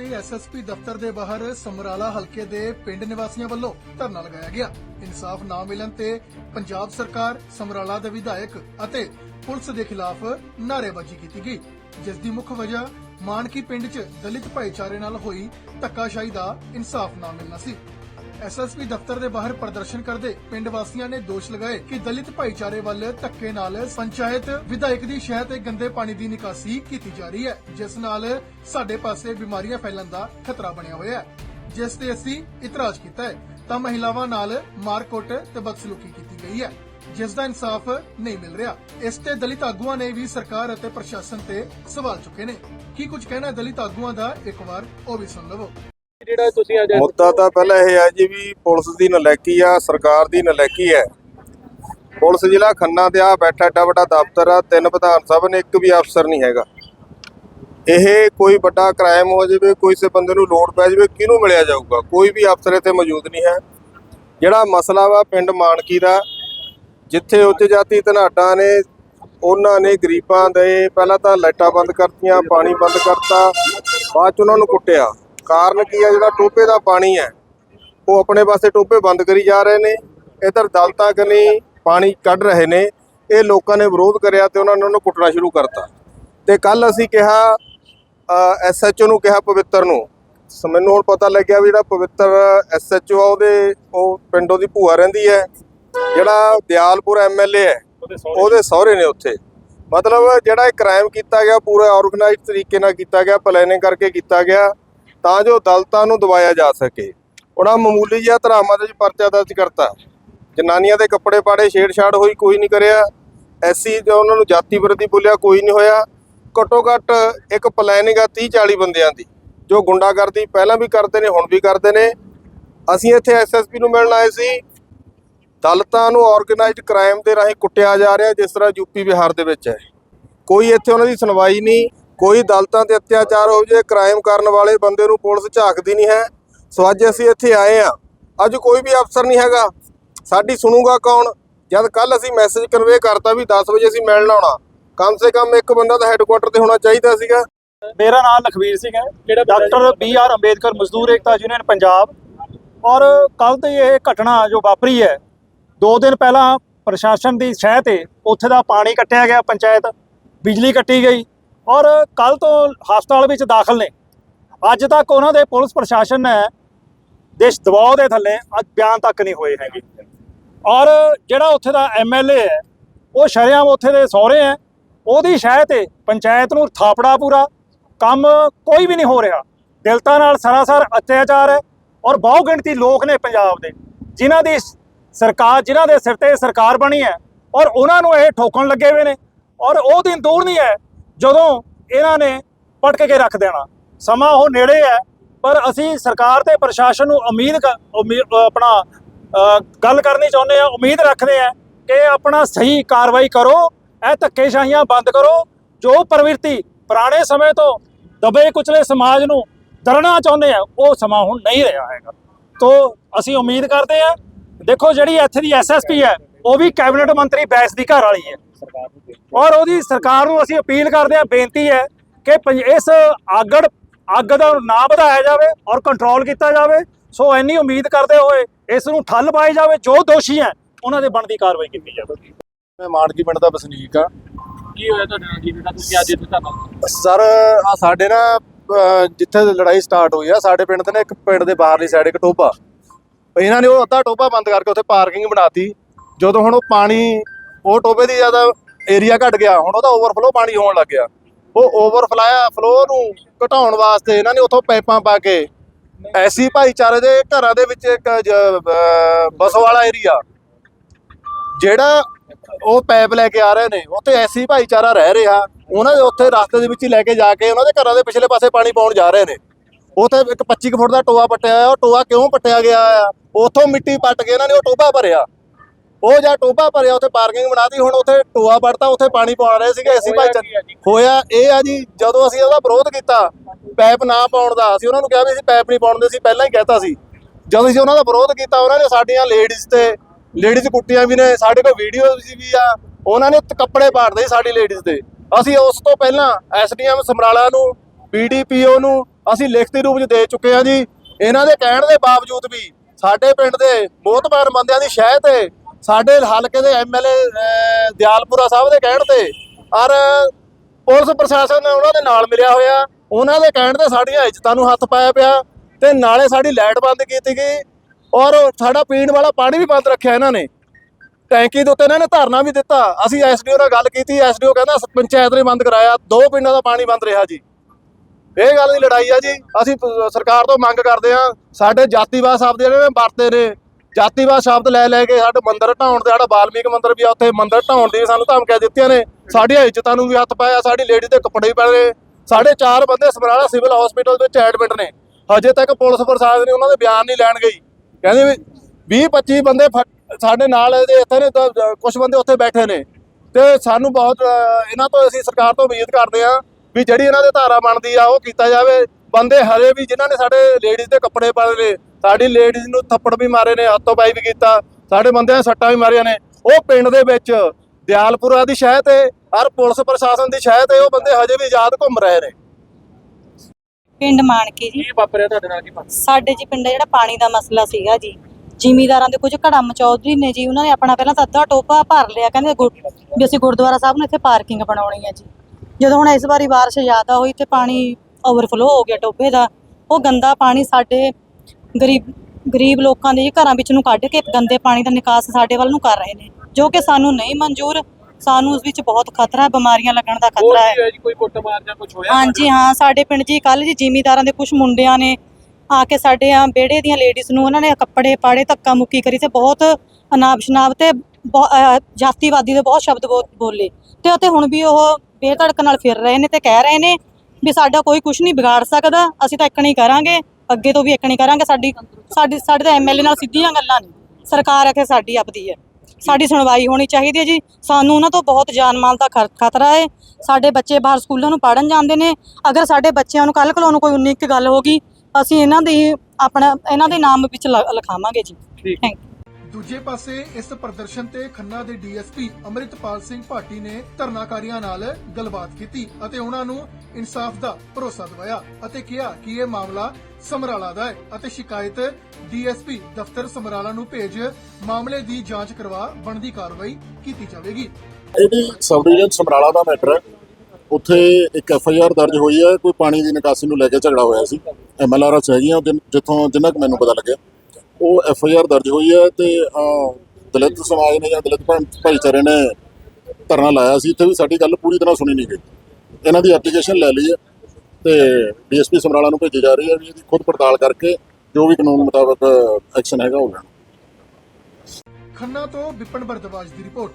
ਸਮਰਾਲਾ ਦੇ ਐਸਐਸਪੀ ਦਫ਼ਤਰ ਦੇ ਬਾਹਰ ਸਮਰਾਲਾ ਹਲਕੇ ਦੇ ਪਿੰਡ ਨਿਵਾਸੀਆਂ ਵੱਲੋਂ ਧਰਨਾ ਲਗਾਇਆ ਗਿਆ। ਇਨਸਾਫ ਨਾ ਮਿਲਣ ਤੇ ਪੰਜਾਬ ਸਰਕਾਰ, ਸਮਰਾਲਾ ਦੇ ਵਿਧਾਇਕ ਅਤੇ ਪੁਲਿਸ ਦੇ ਖਿਲਾਫ ਨਾਅਰੇਬਾਜ਼ੀ ਕੀਤੀ ਗਈ। ਜਿਸ ਦੀ ਮੁੱਖ ਵਜ੍ਹਾ ਮਾਨਕੀ ਪਿੰਡ 'ਚ ਦਲਿਤ ਭਾਈਚਾਰੇ ਨਾਲ ਹੋਈ ਧੱਕਾਸ਼ਾਹੀ ਦਾ ਇਨਸਾਫ ਨਾ ਮਿਲਣਾ ਸੀ। ਐਸਐਸਪੀ ਦਫ਼ਤਰ ਦੇ ਬਾਹਰ ਪ੍ਰਦਰਸ਼ਨ ਕਰਦੇ ਪਿੰਡ ਵਾਸੀਆਂ ਨੇ ਦੋਸ਼ ਲਗਾਏ ਕਿ ਦਲਿਤ ਭਾਈਚਾਰੇ ਵੱਲ ਧੱਕੇ ਨਾਲ ਪੰਚਾਇਤ ਵਿਧਾਇਕ ਦੀ ਸ਼ਹਿ ਤੇ ਗੰਦੇ ਪਾਣੀ ਦੀ ਨਿਕਾਸੀ ਕੀਤੀ ਜਾ ਰਹੀ ਹੈ, ਜਿਸ ਨਾਲ ਸਾਡੇ ਪਾਸੇ ਬਿਮਾਰੀਆਂ ਫੈਲਣ ਦਾ ਖਤਰਾ ਬਣਿਆ ਹੋਇਆ ਹੈ। ਜਿਸ ਤੇ ਅਸੀਂ ਇਤਰਾਜ਼ ਕੀਤਾ ਹੈ, ਤਾਂ ਮਹਿਲਾਵਾਂ ਨਾਲ ਮਾਰਕੁੱਟ ਤੇ ਬਦਸਲੂਕੀ ਕੀਤੀ ਗਈ ਹੈ, ਜਿਸ ਦਾ ਇਨਸਾਫ ਨਹੀਂ ਮਿਲ ਰਿਹਾ। ਇਸ ਤੇ ਦਲਿਤ ਆਗੂਆਂ ਨੇ ਵੀ ਸਰਕਾਰ ਅਤੇ ਪ੍ਰਸ਼ਾਸਨ ਤੇ ਸਵਾਲ ਚੁੱਕੇ ਨੇ। ਕੀ ਕੁਝ ਕਹਿਣਾ ਦਲਿਤ ਆਗੂਆਂ ਦਾ? ਇੱਕ ਵਾਰ ਉਹ ਵੀ ਸੁਣ ਲਵੋ। ਜਿਹੜਾ ਤੁਸੀਂ ਅੱਜ ਮੁੱਦਾ ਤਾਂ ਪਹਿਲਾਂ ਇਹ ਹੈ ਜੀ ਵੀ ਪੁਲਿਸ ਦੀ ਨਲੈਕੀ ਆ, ਸਰਕਾਰ ਦੀ ਨਲੈਕੀ ਹੈ। ਪੁਲਿਸ ਜ਼ਿਲ੍ਹਾ ਖੰਨਾ ਤੇ ਆ ਬੈਠਾ ਏਡਾ ਵੱਡਾ ਦਫ਼ਤਰ ਆ, ਤਿੰਨ ਵਿਧਾਨ ਸਭਾ ਨੇ, ਇੱਕ ਵੀ ਅਫਸਰ ਨਹੀਂ ਹੈਗਾ। ਇਹ ਕੋਈ ਵੱਡਾ ਕ੍ਰਾਈਮ ਹੋ ਜਾਵੇ, ਕੋਈ ਸੇ ਬੰਦੇ ਨੂੰ ਲੋੜ ਪੈ ਜਾਵੇ, ਕਿਹਨੂੰ ਮਿਲਿਆ ਜਾਊਗਾ? ਕੋਈ ਵੀ ਅਫਸਰ ਇੱਥੇ ਮੌਜੂਦ ਨਹੀਂ ਹੈ। ਜਿਹੜਾ ਮਸਲਾ ਵਾ ਪਿੰਡ ਮਾਨਕੀ ਦਾ, ਜਿੱਥੇ ਉੱਚ ਜਾਤੀ ਧਨਾਟਾਂ ਨੇ, ਉਹਨਾਂ ਨੇ ਗਰੀਬਾਂ ਦੇ ਪਹਿਲਾਂ ਤਾਂ ਲਾਈਟਾਂ ਬੰਦ ਕਰਤੀਆਂ, ਪਾਣੀ ਬੰਦ ਕਰਤਾ, ਬਾਅਦ ਚ ਉਹਨਾਂ ਨੂੰ ਕੁੱਟਿਆ। ਕਾਰਨ ਕੀ ਹੈ? ਜਿਹੜਾ ਟੋਪੇ ਦਾ ਪਾਣੀ ਹੈ, ਉਹ ਆਪਣੇ ਪਾਸੇ ਟੋਪੇ ਬੰਦ ਕਰੀ ਜਾ ਰਹੇ ਨੇ। ਇਧਰ ਦਲਤਾਂ ਕਨੀ ਪਾਣੀ ਕੱਢ ਰਹੇ ਨੇ। ਇਹ ਲੋਕਾਂ ਨੇ ਵਿਰੋਧ ਕਰਿਆ ਤੇ ਉਹਨਾਂ ਨੇ ਉਹਨੂੰ ਕੁੱਟਣਾ ਸ਼ੁਰੂ ਕਰਤਾ। ਤੇ ਕੱਲ ਅਸੀਂ ਕਿਹਾ ਐਸਐਚਓ ਨੂੰ ਕਿਹਾ, ਪਵਿੱਤਰ ਨੂੰ। ਮੈਨੂੰ ਹੁਣ ਪਤਾ ਲੱਗਿਆ ਵੀ ਜਿਹੜਾ ਪਵਿੱਤਰ ਐਸਐਚਓ ਆ, ਉਹਦੇ, ਉਹ ਪਿੰਡੋਂ ਦੀ ਭੂਆ ਰਹਿੰਦੀ ਹੈ। ਜਿਹੜਾ ਦਿਆਲਪੁਰ ਐਮਐਲਏ ਹੈ, ਉਹਦੇ ਸਹੁਰੇ ਨੇ ਉੱਥੇ। ਮਤਲਬ ਜਿਹੜਾ ਇਹ ਕ੍ਰਾਈਮ ਕੀਤਾ ਗਿਆ, ਪੂਰਾ ਆਰਗੇਨਾਈਜ਼ਡ ਤਰੀਕੇ ਨਾਲ ਕੀਤਾ ਗਿਆ, ਪਲੈਨਿੰਗ ਕਰਕੇ ਕੀਤਾ ਗਿਆ। ਤਾਂ ਜੋ ਦਲਤਾਂ ਨੂੰ ਦਵਾਇਆ ਜਾ ਸਕੇ। ਉਹਨਾਂ ਮਾਮੂਲੀ ਜਿਹਾ ਧਰਾਵਾਂ ਦੇ ਵਿੱਚ ਪਰਚਾ ਦਰਜ ਕਰਤਾ। ਜਨਾਨੀਆਂ ਦੇ ਕੱਪੜੇ ਪਾੜੇ, ਛੇੜਛਾੜ ਹੋਈ, ਕੋਈ ਨਹੀਂ ਕਰਿਆ। ਐਸੀ ਜੋ ਉਹਨਾਂ ਨੂੰ ਜਾਤੀ ਵਿਰੋਧੀ ਬੋਲਿਆ, ਕੋਈ ਨਹੀਂ ਹੋਇਆ। ਘੱਟੋ ਘੱਟ ਇੱਕ ਪਲੈਨਿੰਗ ਆ 30 40 ਬੰਦਿਆਂ ਦੀ, ਜੋ ਗੁੰਡਾਗਰਦੀ ਪਹਿਲਾਂ ਵੀ ਕਰਦੇ ਨੇ, ਹੁਣ ਵੀ ਕਰਦੇ ਨੇ। ਅਸੀਂ ਇੱਥੇ ਐਸਐਸਪੀ ਨੂੰ ਮਿਲਣ ਆਏ ਸੀ। ਦਲਤਾਂ ਨੂੰ ਆਰਗੇਨਾਈਜ਼ਡ ਕ੍ਰਾਈਮ ਦੇ ਰਾਹੀਂ ਕੁੱਟਿਆ ਜਾ ਰਿਹਾ, ਜਿਸ ਤਰ੍ਹਾਂ ਯੂਪੀ ਬਿਹਾਰ ਦੇ ਵਿੱਚ ਹੈ। ਕੋਈ ਇੱਥੇ ਉਹਨਾਂ ਦੀ ਸੁਣਵਾਈ ਨਹੀਂ। ਕੋਈ ਦਲਤਾਂ ਤੇ ਅਤਿਆਚਾਰ ਹੋ ਜੇ ਕ੍ਰਾਈਮ ਕਰਨ ਵਾਲੇ ਬੰਦੇ ਨੂੰ ਪੁਲਿਸ ਝਾਕਦੀ ਨਹੀਂ ਹੈ। ਸੋ ਅੱਜ ਅਸੀਂ ਇੱਥੇ ਆਏ ਆ ਅੱਜ ਕੋਈ ਵੀ ਅਫਸਰ ਨਹੀਂ ਹੈਗਾ। ਸਾਡੀ ਸੁਣੂਗਾ ਕੌਣ? ਜਦ ਕੱਲ ਅਸੀਂ ਮੈਸੇਜ ਕਨਵੇ ਕਰਤਾ ਵੀ 10 ਵਜੇ ਅਸੀਂ ਮਿਲਣ ਆਉਣਾ। ਕਮ ਸੇ ਕਮ ਇੱਕ ਬੰਦਾ ਤਾਂ ਹੈੱਡਕੁਆਟਰ ਤੇ ਹੋਣਾ ਚਾਹੀਦਾ ਸੀਗਾ। ਮੇਰਾ ਨਾਮ ਲਖਵੀਰ ਸਿੰਘ ਹੈ। ਹੈ? ਡਾਕਟਰ ਬੀ ਆਰ ਅੰਬੇਦਕਰ ਮਜ਼ਦੂਰ ਏਕਤਾ ਯੂਨੀਅਨ ਪੰਜਾਬ। ਔਰ ਕੱਲ ਦੀ ਇਹ ਘਟਨਾ ਜੋ ਵਾਪਰੀ ਹੈ ਦੋ ਦਿਨ ਪਹਿਲਾਂ ਪ੍ਰਸ਼ਾਸਨ ਦੀ ਸ਼ਹਿ ਤੇ ਉੱਥੇ ਦਾ ਪਾਣੀ ਕੱਟਿਆ ਗਿਆ ਪੰਚਾਇਤ। ਬਿਜਲੀ ਕੱਟੀ ਗਈ। ਔਰ ਕੱਲ ਤੋਂ ਹਸਪਤਾਲ ਵਿੱਚ ਦਾਖਲ ਨੇ। ਅੱਜ ਤੱਕ ਉਹਨਾਂ ਦੇ ਪੁਲਿਸ ਪ੍ਰਸ਼ਾਸਨ ਨੇ ਦੇਸ਼ ਦਬਾਅ ਦੇ ਥੱਲੇ ਅੱਜ ਬਿਆਨ ਤੱਕ ਨਹੀਂ ਹੋਏ ਹੈਗੇ। ਔਰ ਜਿਹੜਾ ਉੱਥੇ ਦਾ ਐਮਐਲਏ ਹੈ, ਉਹ ਸ਼ਰੇਆਮ ਉੱਥੇ ਦੇ ਸਹੁਰੇ ਹੈ। ਉਹਦੀ ਸ਼ਹਿ ਤੇ ਪੰਚਾਇਤ ਨੂੰ ਥਾਪੜਾ ਪੂਰਾ, ਕੰਮ ਕੋਈ ਵੀ ਨਹੀਂ ਹੋ ਰਿਹਾ। ਦਿਲਤਾ ਨਾਲ ਸਰਾਸਰ ਅਤਿਆਚਾਰ ਹੈ ਔਰ ਬਹੁ ਗਿਣਤੀ ਲੋਕ ਨੇ ਪੰਜਾਬ ਦੇ, ਜਿਨ੍ਹਾਂ ਦੀ ਸਰਕਾਰ, ਜਿਨ੍ਹਾਂ ਦੇ ਸਿਰ ਤੇ ਸਰਕਾਰ ਬਣੀ ਹੈ ਔਰ ਉਹਨਾਂ ਨੂੰ ਇਹ ਠੋਕਣ ਲੱਗੇ ਹੋਏ ਨੇ। ਔਰ ਉਹ ਦਿਨ ਦੂਰ ਨਹੀਂ ਹੈ ਜਦੋਂ ਇਹਨਾਂ ਨੇ ਪਟਕ ਕੇ ਰੱਖ ਦੇਣਾ। ਸਮਾਂ ਉਹ ਨੇੜੇ ਹੈ, ਪਰ ਅਸੀਂ ਸਰਕਾਰ ਤੇ ਪ੍ਰਸ਼ਾਸਨ ਨੂੰ ਉਮੀਦ ਕ- ਉਮੀ- ਆਪਣਾ ਗੱਲ ਕਰਨੀ ਚਾਹੁੰਦੇ ਆ ਉਮੀਦ ਰੱਖਦੇ ਆ ਕਿ ਆਪਣਾ ਸਹੀ ਕਾਰਵਾਈ ਕਰੋ, ਇਹ ਧੱਕੇਸ਼ਾਹੀਆਂ ਬੰਦ ਕਰੋ, ਜੋ ਪ੍ਰਵਿਰਤੀ ਪੁਰਾਣੇ ਸਮੇਂ ਤੋਂ ਦਬੇ ਕੁਚਲੇ ਸਮਾਜ ਨੂੰ ਦਰਨਾ ਚਾਹੁੰਦੇ ਆ ਉਹ ਸਮਾਂ ਹੁਣ ਨਹੀਂ ਰਿਹਾ ਹੈਗਾ। ਤੋ ਅਸੀਂ ਉਮੀਦ ਕਰਦੇ ਆ ਦੇਖੋ ਜਿਹੜੀ ਇੱਥੇ ਦੀ ਐਸਐਸਪੀ ਹੈ, ਉਹ ਵੀ ਕੈਬਨਿਟ ਮੰਤਰੀ ਬੈਸ ਦੀ ਘਰ ਵਾਲੀ ਹੈ। ਔਰ ਉਹਦੀ ਸਰਕਾਰ ਨੂੰ ਅਸੀਂ ਅਪੀਲ ਕਰਦੇ ਆ ਬੇਨਤੀ ਹੈ ਕਿ ਇਸ ਆਗੜ ਅੱਗ ਦਾ ਨਾ ਵਧਾਇਆ ਜਾਵੇ ਔਰ ਕੰਟਰੋਲ ਕੀਤਾ ਜਾਵੇ। ਸੋ ਇੰਨੀ ਉਮੀਦ ਕਰਦੇ ਹੋਏ ਇਸ ਨੂੰ ਠੱਲ ਪਾਈ ਜਾਵੇ ਜੋ ਦੋਸ਼ੀ ਹੈ ਉਹਨਾਂ ਦੇ ਬਣਦੀ ਕਾਰਵਾਈ ਕੀਤੀ ਜਾਵੇ। ਮੈਂ ਮਾਨਕੀ ਪਿੰਡ ਦਾ ਵਸਨੀਕ ਆ ਕੀ ਹੋਇਆ ਤੁਹਾਡੇ ਨਾਲ? ਜੀ ਜਿਹੜਾ ਤੁਸੀਂ ਅੱਜ ਇੱਥੇ ਧਰਨਾ ਸਰ ਆ ਸਾਡੇ ਨਾ ਜਿੱਥੇ ਲੜਾਈ ਸਟਾਰਟ ਹੋਈ ਆ ਸਾਡੇ ਪਿੰਡ ਤੇ ਨਾ ਇੱਕ ਪਿੰਡ ਦੇ ਬਾਹਰਲੀ ਸਾਈਡ ਇੱਕ ਟੋਬਾ ਇਹਨਾਂ ਨੇ ਉਹ ਅੱਧਾ ਟੋਬਾ ਬੰਦ ਕਰਕੇ ਉੱਥੇ ਪਾਰਕਿੰਗ ਬਣਾਤੀ। ਜਦੋਂ ਹੁਣ ਉਹ ਪਾਣੀ ਉਹ ਟੋਬੇ ਦੀ ਜ਼ਿਆਦਾ ਏਰੀਆ ਘਟ ਗਿਆ, ਹੁਣ ਉਹਦਾ ਓਵਰਫਲੋ ਪਾਣੀ ਹੋਣ ਲੱਗ ਗਿਆ। ਉਹ ਓਵਰਫਲਾਇਆ ਫਲੋ ਨੂੰ ਘਟਾਉਣ ਵਾਸਤੇ ਇਹਨਾਂ ਨੇ ਉੱਥੋਂ ਪਾਈਪਾਂ ਪਾ ਕੇ ਐਸੀ ਭਾਈਚਾਰੇ ਦੇ ਘਰਾਂ ਦੇ ਵਿੱਚ ਇੱਕ ਜ- ਬਸੋ ਵਾਲਾ ਏਰੀਆ ਜਿਹੜਾ ਉਹ ਪੈਪ ਲੈ ਕੇ ਆ ਰਹੇ ਨੇ, ਉੱਥੇ ਐਸੀ ਭਾਈਚਾਰਾ ਰਹਿ ਰਿਹਾ, ਉਹਨਾਂ ਦੇ ਉੱਥੇ ਰਸਤੇ ਦੇ ਵਿੱਚ ਹੀ ਲੈ ਕੇ ਜਾ ਕੇ ਉਹਨਾਂ ਦੇ ਘਰਾਂ ਦੇ ਪਿਛਲੇ ਪਾਸੇ ਪਾਣੀ ਪਾਉਣ ਜਾ ਰਹੇ ਨੇ। ਉੱਥੇ ਇੱਕ 25 ਕੁ ਫੁੱਟ ਦਾ ਟੋਆ ਪੱਟਿਆ ਹੋਇਆ, ਉਹ ਟੋਆ ਕਿਉਂ ਪੱਟਿਆ ਗਿਆ ਆ? ਉੱਥੋਂ ਮਿੱਟੀ ਪੱਟ ਕੇ ਇਹਨਾਂ ਨੇ ਉਹ ਟੋਭਾ ਭਰਿਆ। ਉਹ ਜਾਂ ਟੋਬਾ ਭਰਿਆ ਉੱਥੇ ਪਾਰਕਿੰਗ ਬਣਾਤੀ ਹੁਣ ਉੱਥੇ ਟੋਆ ਪੜਤਾ ਉੱਥੇ ਪਾਣੀ ਪਾ ਰਹੇ ਸੀਗੇ ਐਸੀ ਭਾਈਚਾਰਾ ਹੋਇਆ ਇਹ ਆ ਜੀ ਜਦੋਂ ਅਸੀਂ ਉਹਦਾ ਵਿਰੋਧ ਕੀਤਾ ਪੈਪ ਨਾ ਪਾਉਣ ਦਾ ਅਸੀਂ ਉਹਨਾਂ ਨੂੰ ਕਿਹਾ ਵੀ ਅਸੀਂ ਪੈਪ ਨਹੀਂ ਪਾਉਣ ਦੇ ਸੀ ਪਹਿਲਾਂ ਹੀ ਕਹਿਤਾ ਸੀ। ਜਦੋਂ ਅਸੀਂ ਉਹਨਾਂ ਦਾ ਵਿਰੋਧ ਕੀਤਾ ਉਹਨਾਂ ਨੇ ਸਾਡੀਆਂ ਲੇਡੀਜ਼ ਤੇ ਲੇਡੀਜ਼ ਕੁੱਟੀਆਂ ਵੀ ਨੇ ਸਾਡੇ ਕੋਲ ਵੀਡੀਓ ਵੀ ਆ ਉਹਨਾਂ ਨੇ ਕੱਪੜੇ ਪਾੜਦੇ ਸਾਡੀ ਲੇਡੀਜ਼ ਤੇ ਅਸੀਂ ਉਸ ਤੋਂ ਪਹਿਲਾਂ ਐਸਡੀਐਮ ਸਮਰਾਲਾ ਨੂੰ ਬੀਡੀਪੀਓ ਨੂੰ ਅਸੀਂ ਲਿਖਤੀ ਰੂਪ 'ਚ ਦੇ ਚੁੱਕੇ ਹਾਂ ਜੀ। ਇਹਨਾਂ ਦੇ ਕਹਿਣ ਦੇ ਬਾਵਜੂਦ ਵੀ ਸਾਡੇ ਪਿੰਡ ਦੇ ਮੋਤਬਾਰ ਬੰਦਿਆਂ ਦੀ ਸ਼ਹਿ ਤੇ ਸਾਡੇ ਹਲਕੇ ਦੇ ਐਮਐਲਏ ਦਿਆਲਪੁਰਾ ਸਾਹਿਬ ਦੇ ਕਹਿਣ ਤੇ ਔਰ ਪੁਲਿਸ ਪ੍ਰਸ਼ਾਸਨ ਨੇ ਉਹਨਾਂ ਦੇ ਨਾਲ ਮਿਲਿਆ ਹੋਇਆ। ਉਹਨਾਂ ਦੇ ਕਹਿਣ ਤੇ ਸਾਡੀਆਂ ਇੱਜ਼ਤਾਂ ਨੂੰ ਹੱਥ ਪਾਇਆ ਪਿਆ ਤੇ ਨਾਲੇ ਸਾਡੀ ਲਾਈਟ ਬੰਦ ਕੀਤੀ ਗਈ ਔਰ ਸਾਡਾ ਪੀਣ ਵਾਲਾ ਪਾਣੀ ਵੀ ਬੰਦ ਰੱਖਿਆ ਇਹਨਾਂ ਨੇ। ਟੈਂਕੀ ਦੇ ਉੱਤੇ ਇਹਨਾਂ ਨੇ ਧਰਨਾ ਵੀ ਦਿੱਤਾ। ਅਸੀਂ ਐਸਡੀਓ ਨਾਲ ਗੱਲ ਕੀਤੀ। ਐਸਡੀਓ ਕਹਿੰਦਾ, ਪੰਚਾਇਤ ਨੇ ਬੰਦ ਕਰਾਇਆ। ਦੋ ਪਿੰਡਾਂ ਦਾ ਪਾਣੀ ਬੰਦ ਰਿਹਾ ਜੀ। ਇਹ ਗੱਲ ਦੀ ਲੜਾਈ ਆ ਜੀ। ਅਸੀਂ ਸਰਕਾਰ ਤੋਂ ਮੰਗ ਕਰਦੇ ਆ ਸਾਡੇ ਜਾਤੀਵਾਦ ਸ਼ਬਦ ਜਿਹੜੇ ਵਰਤੇ ਨੇ ਜਾਤੀਵਾਦ ਸ਼ਬਦ ਲੈ ਲੈ ਕੇ ਸਾਡੇ ਮੰਦਿਰ ਢਾਉਣ ਤੇ ਸਾਡਾ ਬਾਲਮੀਕ ਮੰਦਿਰ ਵੀ ਆ, ਉੱਥੇ ਮੰਦਿਰ ਢਾਉਣ ਦੀ ਸਾਨੂੰ ਧਮਕੀਆਂ ਦਿੱਤੀਆਂ ਨੇ। ਸਾਡੀਆਂ ਇੱਜ਼ਤਾਂ ਨੂੰ ਵੀ ਹੱਥ ਪਾਇਆ, ਸਾਡੀ ਲੇਡੀ ਦੇ ਕੱਪੜੇ ਵੀ ਪਾਏ ਸਾਡੇ ਚਾਰ ਬੰਦੇ ਸਮਰਾਲਾ ਸਿਵਲ ਹਸਪੀਟਲ ਵਿੱਚ ਐਡਮਿਟ ਨੇ। ਹਜੇ ਤੱਕ ਪੁਲਿਸ ਪ੍ਰਸ਼ਾਸਨ ਨੇ ਉਹਨਾਂ ਦੇ ਬਿਆਨ ਨਹੀਂ ਲੈਣ ਗਈ। ਕਹਿੰਦੇ ਵੀ 20 25 ਬੰਦੇ ਫ- ਸਾਡੇ ਨਾਲ ਇਹਦੇ ਇੱਥੇ ਨੇ ਕੁਝ ਬੰਦੇ ਉੱਥੇ ਬੈਠੇ ਨੇ। ਤੇ ਸਾਨੂੰ ਬਹੁਤ ਇਹਨਾਂ ਤੋਂ ਅਸੀਂ ਸਰਕਾਰ ਤੋਂ ਉਮੀਦ ਕਰਦੇ ਆ ਵੀ ਜਿਹੜੀ ਇਹਨਾਂ ਦੇ ਧਾਰਾ ਬਣਦੀ ਆ, ਉਹ ਕੀਤਾ ਜਾਵੇ। ਬੰਦੇ ਹਰੇ ਵੀ ਜਿਨ੍ਹਾਂ ਨੇ ਸਾਡੇ ਲੇਡੀਜ਼ ਦੇ ਕੱਪੜੇ ਪਾਏ ਨੇ ਸਾਡੀ ਲੇਡੀਜ਼ ਨੂੰ ਥੱਪੜ ਵੀ ਮਾਰੇ ਨੇ ਹੱਥੋਂ ਪਾਈ ਵੀ ਕੀਤਾ ਸਾਡੇ ਬੰਦਿਆਂ ਨੇ ਸੱਟਾਂ ਵੀ ਮਾਰੀਆਂ ਨੇ। ਉਹ ਪਿੰਡ ਦੇ ਵਿੱਚ ਦਿਆਲਪੁਰਾ ਦੀ ਸ਼ਹਿ ਤੇ ਔਰ ਪੁਲਿਸ ਪ੍ਰਸ਼ਾਸਨ ਦੀ ਸ਼ਹਿ ਤੇ ਉਹ ਬੰਦੇ ਹਜੇ ਵੀ ਆਜ਼ਾਦ ਘੁੰਮ ਰਹੇ ਨੇ। ਪਿੰਡ ਮਾਨਕੀ ਜੀ। ਕੀ ਵਾਪਰਿਆ ਤੁਹਾਡੇ ਨਾਲ ਕੀ ਵਾਪਰਿਆ? ਸਾਡੇ ਜੀ ਪਿੰਡ ਜਿਹੜਾ ਪਾਣੀ ਦਾ ਮਸਲਾ ਸੀਗਾ ਜੀ ਜ਼ਿਮੀਦਾਰਾਂ ਦੇ ਕੁਝ ਘੜਮ ਚੌਧਰੀ ਨੇ ਜੀ ਉਹਨਾਂ ਨੇ ਆਪਣਾ ਪਹਿਲਾਂ ਤਾਂ ਅੱਧਾ ਟੋਪਾ ਭਰ ਲਿਆ ਕਹਿੰਦੇ ਵੀ ਅਸੀਂ ਗੁਰਦੁਆਰਾ ਸਾਹਿਬ ਨੂੰ ਇੱਥੇ ਪਾਰਕਿੰਗ ਬਣਾਉਣੀ ਹੈ ਜੀ। ਜਦੋਂ ਹੁਣ ਇਸ ਵਾਰੀ ਬਾਰਿਸ਼ ਜ਼ਿਆਦਾ ਹੋਈ ਤੇ ਪਾਣੀ ਓਵਰਫਲੋ ਹੋ ਗਿਆ ਟੋਪੇ ਦਾ ਉਹ ਗੰਦਾ ਪਾਣੀ ਸਾਡੇ ਗਰੀਬ ਗਰੀਬ ਲੋਕਾਂ ਦੇ ਘਰਾਂ ਵਿੱਚ ਨੂੰ ਕੱਢ ਕੇ ਗੰਦੇ ਪਾਣੀ ਦਾ ਨਿਕਾਸ ਸਾਡੇ ਵੱਲ ਨੂੰ ਕਰ ਰਹੇ ਨੇ ਜੋ ਕਿ ਸਾਨੂੰ ਨਹੀਂ ਮਨਜ਼ੂਰ ਸਾਨੂੰ ਉਸ ਵਿੱਚ ਬਹੁਤ ਖਤਰਾ ਹੈ ਬਿਮਾਰੀਆਂ ਲੱਗਣ ਦਾ ਖਤਰਾ ਹੈ। ਕੀ ਹੋਇਆ ਜੀ ਕੋਈ ਕੁੱਟਮਾਰ ਜਾਂ ਕੁਝ ਹੋਇਆ ਹਾਂਜੀ ਹਾਂ ਸਾਡੇ ਪਿੰਡ ਜੀ ਕੱਲ ਜੀ ਜ਼ਿਮੀਦਾਰਾਂ ਦੇ ਕੁਝ ਮੁੰਡਿਆਂ ਨੇ ਆ ਕੇ ਸਾਡੇ ਆ ਵਿਹੜੇ ਦੀਆਂ ਲੇਡੀਜ਼ ਨੂੰ ਉਹਨਾਂ ਨੇ ਕੱਪੜੇ ਪਾੜੇ ਧੱਕਾ ਮੁੱਕੀ ਕਰੀ ਤੇ ਬਹੁਤ ਅਨਾਪ ਸ਼ਨਾਪ ਤੇ ਜਾਤੀਵਾਦੀ ਦੇ ਬਹੁਤ ਸ਼ਬਦ ਬੋਲੇ ਤੇ ਅਤੇ ਹੁਣ ਵੀ ਉਹ ਬੇਧੜਕ ਨਾਲ ਫਿਰ ਰਹੇ ਨੇ ਤੇ ਕਹਿ ਰਹੇ ਨੇ ਵੀ ਸਾਡਾ ਕੋਈ ਕੁਝ ਨਹੀਂ ਵਿਗਾੜ ਸਕਦਾ ਅਸੀਂ ਤਾਂ ਇੱਕ ਨਹੀਂ ਕਰਾਂਗੇ ਅੱਗੇ ਤੋਂ ਵੀ ਇੱਕ ਨਹੀਂ ਕਰਾਂਗੇ ਸਾਡੀ ਸਾਡੀ ਸਾਡੇ ਤਾਂ ਐਮਐਲਏ ਨਾਲ ਸਿੱਧੀਆਂ ਗੱਲਾਂ ਨਹੀਂ ਸਰਕਾਰ ਇੱਥੇ ਸਾਡੀ ਆਪਦੀ ਹੈ ਸਾਡੀ ਸੁਣਵਾਈ ਹੋਣੀ ਚਾਹੀਦੀ ਹੈ ਜੀ ਸਾਨੂੰ ਉਹਨਾਂ ਤੋਂ ਬਹੁਤ ਜਾਨ ਮਾਲ ਦਾ ਖਤਰਾ ਹੈ ਸਾਡੇ ਬੱਚੇ ਬਾਹਰ ਸਕੂਲਾਂ ਨੂੰ ਪੜਨ ਜਾਂਦੇ ਨੇ ਅਗਰ ਸਾਡੇ ਬੱਚਿਆਂ ਨੂੰ ਕੱਲ ਕੋਲੋਂ ਕੋਈ ਉਨੀ ਇੱਕ ਗੱਲ ਹੋਗੀ ਅਸੀਂ ਇਹਨਾਂ ਦੀ ਆਪਣਾ ਇਹਨਾਂ ਦੇ ਨਾਮ ਵਿੱਚ ਲਿਖਾਵਾਂਗੇ ਜੀ ਥੈਂਕ ਦੂਜੇ ਪਾਸੇ ਇਸ ਪ੍ਰਦਰਸ਼ਨ ਤੇ ਖੰਨਾ ਦੇ ਡੀਐਸਪੀ ਅਮਰਿਤਪਾਲ ਸਿੰਘ ਭਾਟੀ ਨੇ ਧਰਨਾਕਾਰੀਆਂ ਨਾਲ ਗੱਲਬਾਤ ਕੀਤੀ ਅਤੇ ਉਹਨਾਂ ਨੂੰ ਇਨਸਾਫ ਦਾ ਭਰੋਸਾ ਦਿਵਾਇਆ ਅਤੇ ਕਿਹਾ ਕਿ ਇਹ ਮਾਮਲਾ ਸਮਰਾਲਾ ਦਾ ਹੈ ਅਤੇ ਸ਼ਿਕਾਇਤ ਡੀਐਸਪੀ ਦਫ਼ਤਰ ਸਮਰਾਲਾ ਨੂੰ ਭੇਜ ਮਾਮਲੇ ਦੀ ਜਾਂਚ ਕਰਵਾ ਬਣਦੀ ਕਾਰਵਾਈ ਕੀਤੀ ਜਾਵੇਗੀ। ਇਹਦੀ ਸਬ ਡਿਵੀਜ਼ਨ ਸਮਰਾਲਾ ਦਾ ਮੈਟਰ ਹੈ। ਉੱਥੇ ਇੱਕ ਐਫ ਆਈ ਆਰ ਦਰਜ ਹੋਈ ਹੈ। ਕੋਈ ਪਾਣੀ ਦੀ ਨਿਕਾਸੀ ਨੂੰ ਲੈ ਕੇ ਝਗੜਾ ਹੋਇਆ ਸੀ। ਐਮ ਐਲ ਆਰ ਹੈਗੀਆਂ। ਜਿੱਥੋਂ ਜਿੰਨਾ ਕੁ ਮੈਨੂੰ ਪਤਾ ਲੱਗਿਆ। ਉਹ ਐਫ ਆਈ ਆਰ ਦਰਜ ਹੋਈ ਹੈ ਤੇ ਦਲਿਤ ਸਮਾਜ ਨੇ ਜਾਂ ਦਲਿਤ ਭਾਈਚਾਰੇ ਨੇ ਧਰਨਾ ਲਾਇਆ ਸੀ, ਇੱਥੇ ਵੀ ਸਾਡੀ ਗੱਲ ਪੂਰੀ ਤਰ੍ਹਾਂ ਸੁਣੀ ਨਹੀਂ ਗਈ। ਇਹਨਾਂ ਦੀ ਐਪਲੀਕੇਸ਼ਨ ਲੈ ਲਈ ਹੈ ਤੇ ਡੀਐਸਪੀ ਸਮਰਾਲਾ ਨੂੰ ਭੇਜੀ ਜਾ ਰਹੀ ਹੈ ਵੀ ਇਹਦੀ ਖੁਦ ਪੜਤਾਲ ਕਰਕੇ ਜੋ ਵੀ ਕਾਨੂੰਨ ਮੁਤਾਬਕ ਐਕਸ਼ਨ ਹੈਗਾ ਉਹ ਲੈਣ। ਖੰਨਾ ਤੋਂ ਵਿਪਨ ਭਰਦਵਾਜ ਦੀ ਰਿਪੋਰਟ।